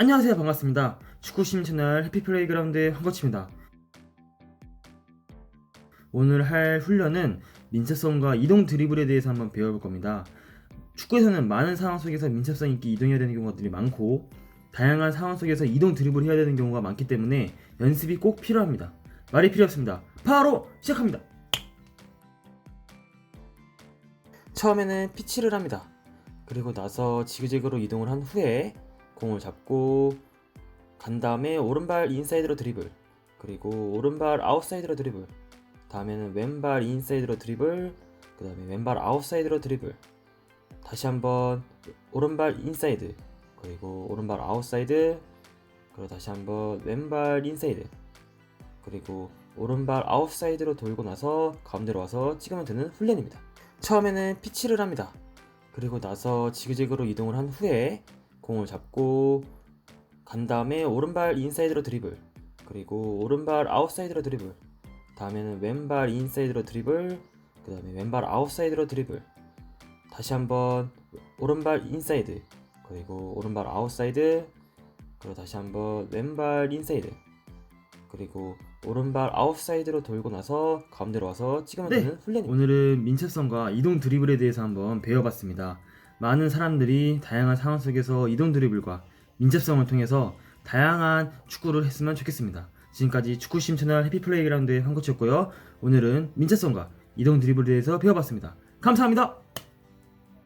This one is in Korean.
안녕하세요. 반갑습니다. 축구심 채널 해피플레이그라운드의 황거치입니다. 오늘 할 훈련은 민첩성과 이동 드리블에 대해서 한번 배워볼 겁니다. 축구에서는 많은 상황 속에서 민첩성 있게 이동해야 되는 경우들이 많고 다양한 상황 속에서 이동 드리블을 해야 되는 경우가 많기 때문에 연습이 꼭 필요합니다. 말이 필요 없습니다. 바로 시작합니다. 처음에는 피치를 합니다. 그리고 나서 지그재그로 이동을 한 후에 공을 잡고 간 다음에 오른발 인사이드로 드리블 그리고 오른발 아웃사이드로 드리블 다음에는 왼발 인사이드로 드리블 그 다음에 왼발 아웃사이드로 드리블. 다시 한번 오른발 인사이드 그리고 오른발 아웃사이드 그리고 다시 한번 왼발 인사이드 그리고 오른발 아웃사이드로 돌고 나서 가운데로 와서 찍으면 되는 훈련입니다. 처음에는 피치를 합니다. 그리고 나서 지그재그로 이동을 한 후에 공을 잡고 간 다음에 오른발 인사이드로 드리블 그리고 오른발 아웃사이드로 드리블 다음에는 왼발 인사이드로 드리블 그 다음에 왼발 아웃사이드로 드리블 다시 한번 오른발 인사이드 그리고 오른발 아웃사이드 그리고 다시 한번 왼발 인사이드 그리고 오른발 아웃사이드로 돌고 나서 가운데로 와서 찍으면 네, 되는 훈련입니다. 오늘은 민첩성과 이동 드리블에 대해서 한번 배워봤습니다. 많은 사람들이 다양한 상황 속에서 이동 드리블과 민첩성을 통해서 다양한 축구를 했으면 좋겠습니다. 지금까지 축구심 채널 해피플레이그라운드의 황코치였고요. 오늘은 민첩성과 이동 드리블에 대해서 배워봤습니다. 감사합니다.